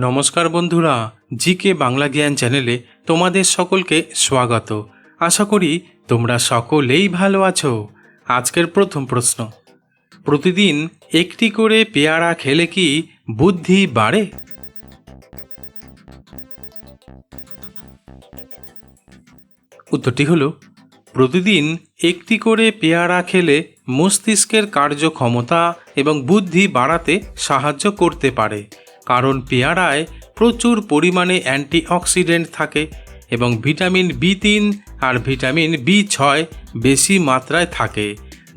নমস্কার বন্ধুরা জি কে বাংলা জ্ঞান চ্যানেলে তোমাদের সকলকে স্বাগত। আশা করি তোমরা সকলেই ভালো আছো। আজকের প্রথম প্রশ্ন, প্রতিদিন একটি করে পেয়ারা খেলে কি বুদ্ধি বাড়ে? উত্তরটি হলো, প্রতিদিন একটি করে পেয়ারা খেলে মস্তিষ্কের কার্যক্ষমতা এবং বুদ্ধি বাড়াতে সাহায্য করতে পারে। কারণ পেয়ারায় প্রচুর পরিমাণে অ্যান্টিঅক্সিডেন্ট থাকে এবং ভিটামিন বি তিন আর ভিটামিন বি ছয় বেশি মাত্রায় থাকে,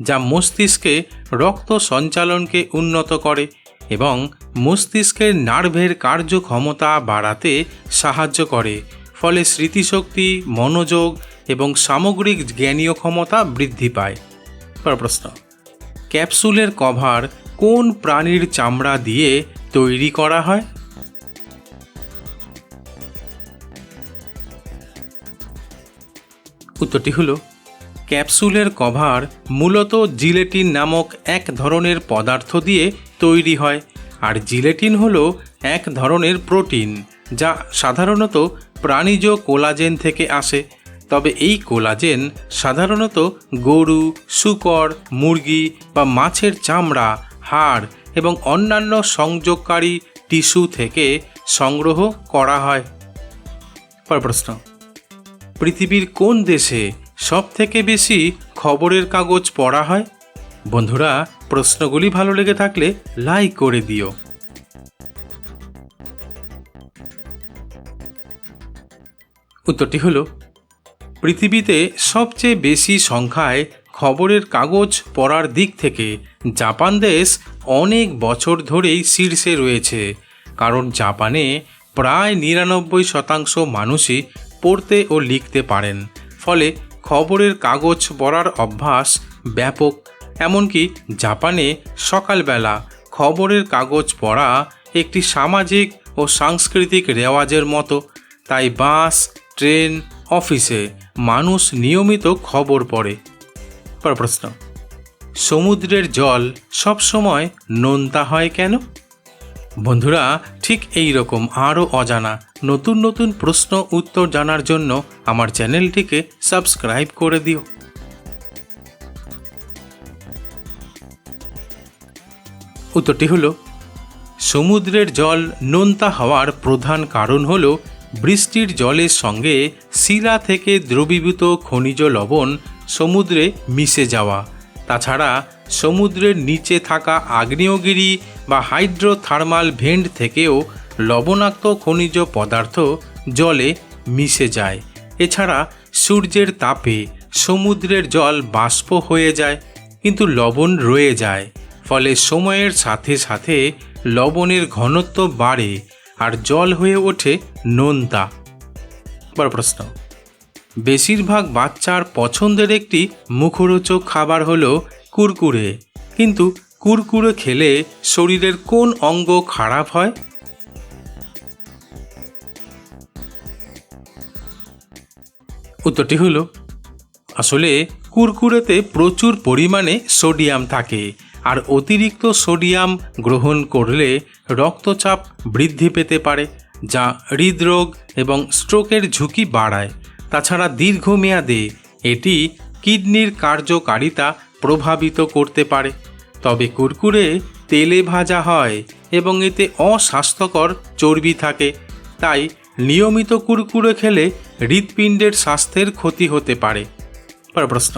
যা মস্তিষ্কে রক্ত সঞ্চালনকে উন্নত করে এবং মস্তিষ্কের নার্ভের কার্যক্ষমতা বাড়াতে সাহায্য করে, ফলে স্মৃতিশক্তি, মনোযোগ এবং সামগ্রিক জ্ঞানীয় ক্ষমতা বৃদ্ধি পায়। প্রশ্ন, ক্যাপসুলের কভার কোন প্রাণীর চামড়া দিয়ে তৈরি করা হয়। উত্তরটি হলো, ক্যাপসুলের কভার মূলত জিলেটিন নামক এক ধরনের পদার্থ দিয়ে তৈরি হয়, আর জিলেটিন হল এক ধরনের প্রোটিন, যা সাধারণত প্রাণীজ কোলাজেন থেকে আসে। তবে এই কোলাজেন সাধারণত গরু, শুকর, মুরগি বা মাছের চামড়া, হাড় এবং অন্যান্য সংযোগকারী টিস্যু থেকে সংগ্রহ করা হয়। পর প্রশ্ন। পৃথিবীর কোন দেশে সব থেকে বেশি খবরের কাগজ পড়া হয়? বন্ধুরা, প্রশ্নগুলি ভালো লেগে থাকলে লাইক করে দিও। উত্তরটি হলো, পৃথিবীতে সবচেয়ে বেশি সংখ্যায় খবরের কাগজ পড়ার দিক থেকে জাপান দেশ অনেক বছর ধরেই শীর্ষে রয়েছে। কারণ জাপানে প্রায় নিরানব্বই শতাংশ মানুষই পড়তে ও লিখতে পারেন। ফলে খবরের কাগজ পড়ার অভ্যাস ব্যাপক। এমনকি জাপানে সকালবেলা খবরের কাগজ পড়া একটি সামাজিক ও সাংস্কৃতিক রেওয়াজের মতো। তাই বাস, ট্রেন, অফিসে মানুষ নিয়মিত খবর পড়ে। পর প্রশ্ন। সমুদ্রের জল সবসময় নোনতা হয় কেন? বন্ধুরা, ঠিক এই রকম আরও অজানা, নতুন নতুন প্রশ্ন উত্তর জানার জন্য আমার চ্যানেলটিকে সাবস্ক্রাইব করে দিও। উত্তরটি হলো, সমুদ্রের জল নোনতা হওয়ার প্রধান কারণ হল বৃষ্টির জলের সঙ্গে শিলা থেকে দ্রবীভূত খনিজ লবণ সমুদ্রে মিশে যাওয়া। তাছাড়া সমুদ্রের নিচে থাকা আগ্নেয়গিরি বা হাইড্রোথার্মাল ভেন্ট থেকেও লবণাক্ত খনিজ পদার্থ জলে মিশে যায়। এছাড়া সূর্যের তাপে সমুদ্রের জল বাষ্প হয়ে যায়, কিন্তু লবণ রয়ে যায়। ফলে সময়ের সাথে সাথে লবণের ঘনত্ব বাড়ে আর জল হয়ে ওঠে নোনতা। বড় প্রশ্ন। বেশিরভাগ বাচ্চার পছন্দের একটি মুখরোচক খাবার হলো কুরকুরে। কিন্তু কুরকুরে খেলে শরীরের কোন অঙ্গ খারাপ হয়? উত্তরটি হলো, আসলে কুরকুরেতে প্রচুর পরিমাণে সোডিয়াম থাকে আর অতিরিক্ত সোডিয়াম গ্রহণ করলে রক্তচাপ বৃদ্ধি পেতে পারে, যা হৃদরোগ এবং স্ট্রোকের ঝুঁকি বাড়ায়। তাছাড়া দীর্ঘমেয়াদে এটি কিডনির কার্যকারিতা প্রভাবিত করতে পারে। তবে কুরকুরে তেলে ভাজা হয় এবং এতে অস্বাস্থ্যকর চর্বি থাকে। তাই নিয়মিত কুরকুরে খেলে হৃৎপিণ্ডের স্বাস্থ্যের ক্ষতি হতে পারে। পর প্রশ্ন,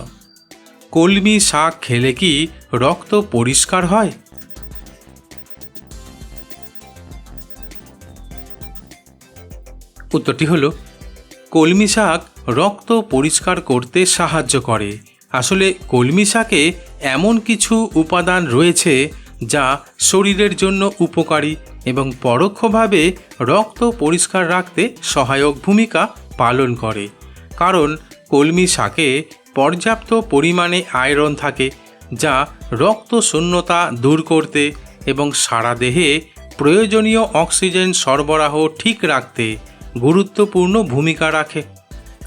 কলমি শাক খেলে কি রক্ত পরিষ্কার হয়? উত্তরটি হলো কলমি শাক রক্ত পরিষ্কার করতে সাহায্য করে। আসলে কলমি শাকে এমন কিছু উপাদান রয়েছে যা শরীরের জন্য উপকারী এবং পরোক্ষভাবে রক্ত পরিষ্কার রাখতে সহায়ক ভূমিকা পালন করে। কারণ কলমি শাকে পর্যাপ্ত পরিমাণে আয়রন থাকে, যা রক্ত শূন্যতা দূর করতে এবং সারা দেহে প্রয়োজনীয় অক্সিজেন সরবরাহ ঠিক রাখতে গুরুত্বপূর্ণ ভূমিকা রাখে।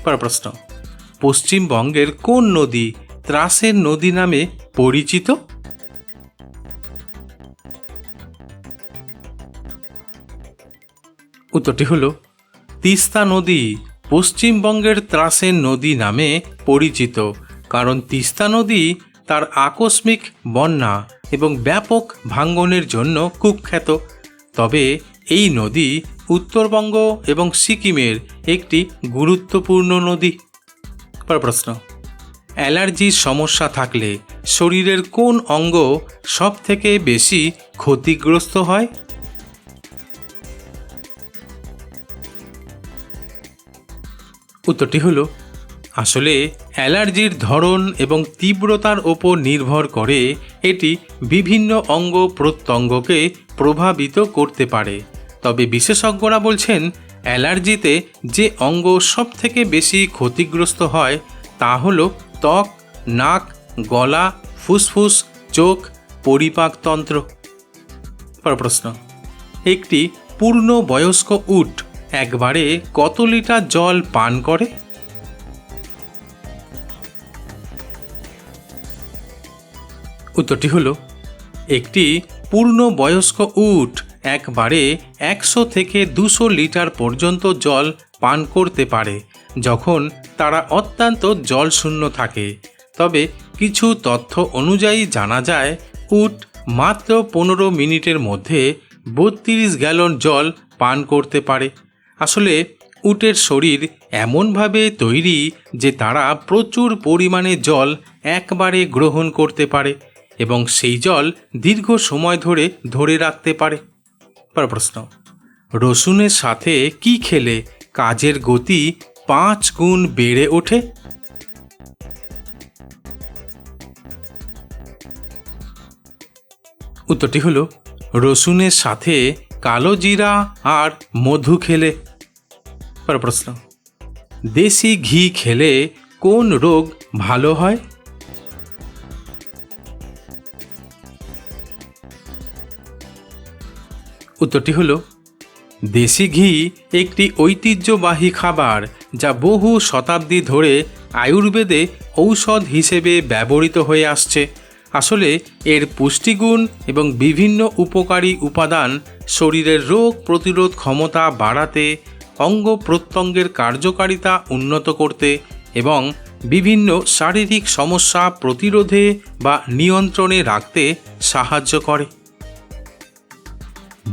পর প্রশ্ন, পশ্চিমবঙ্গের কোন নদী ত্রাসের নদী নামে পরিচিত? উত্তরটি হলো, তিস্তা নদী পশ্চিমবঙ্গের ত্রাসের নদী নামে পরিচিত, কারণ তিস্তা নদী তার আকস্মিক বন্যা এবং ব্যাপক ভাঙ্গনের জন্য কুখ্যাত। তবে এই নদী উত্তরবঙ্গ এবং সিকিমের একটি গুরুত্বপূর্ণ নদী। পর প্রশ্ন অ্যালার্জির সমস্যা থাকলে শরীরের কোন অঙ্গ সব থেকে বেশি ক্ষতিগ্রস্ত হয়? উত্তরটি হলো, আসলে অ্যালার্জির ধরন এবং তীব্রতার ওপর নির্ভর করে এটি বিভিন্ন অঙ্গ প্রত্যঙ্গকে প্রভাবিত করতে পারে। তবে বিশেষজ্ঞরা বলছেন, অ্যালার্জিতে যে অঙ্গ সব থেকে বেশি ক্ষতিগ্রস্ত হয় তা হল ত্বক, নাক, গলা, ফুসফুস, চোখ, পরিপাকতন্ত্র। পর প্রশ্ন, একটি পূর্ণ বয়স্ক উট একবারে কত লিটার জল পান করে? উত্তরটি হলো, একটি পূর্ণ বয়স্ক উট একবারে একশো থেকে দুশো লিটার পর্যন্ত জল পান করতে পারে, যখন তারা অত্যন্ত জলশূন্য থাকে। তবে কিছু তথ্য অনুযায়ী জানা যায়, উট মাত্র পনেরো মিনিটের মধ্যে বত্রিশ গ্যালন জল পান করতে পারে। আসলে, উটের শরীর এমনভাবে তৈরি যে তারা প্রচুর পরিমাণে জল একবারে গ্রহণ করতে পারে এবং সেই জল দীর্ঘ সময় ধরে ধরে রাখতে পারে। পর প্রশ্ন। রসুনের সাথে কি খেলে কাজের গতি পাঁচ গুণ বেড়ে ওঠে? উত্তরটি হলো, রসুনের সাথে কালো জিরা আর মধু খেলে। পর প্রশ্ন, দেশি ঘি খেলে কোন রোগ ভালো হয়? উত্তরটি হলো, দেশি ঘি একটি ঐতিহ্যবাহী খাবার যা বহু শতাব্দী ধরে আয়ুর্বেদে ঔষধ হিসেবে ব্যবহৃত হয়ে আসছে। আসলে এর পুষ্টিগুণ এবং বিভিন্ন উপকারী উপাদান শরীরের রোগ প্রতিরোধ ক্ষমতা বাড়াতে, অঙ্গ প্রত্যঙ্গের কার্যকারিতা উন্নত করতে এবং বিভিন্ন শারীরিক সমস্যা প্রতিরোধে বা নিয়ন্ত্রণে রাখতে সাহায্য করে।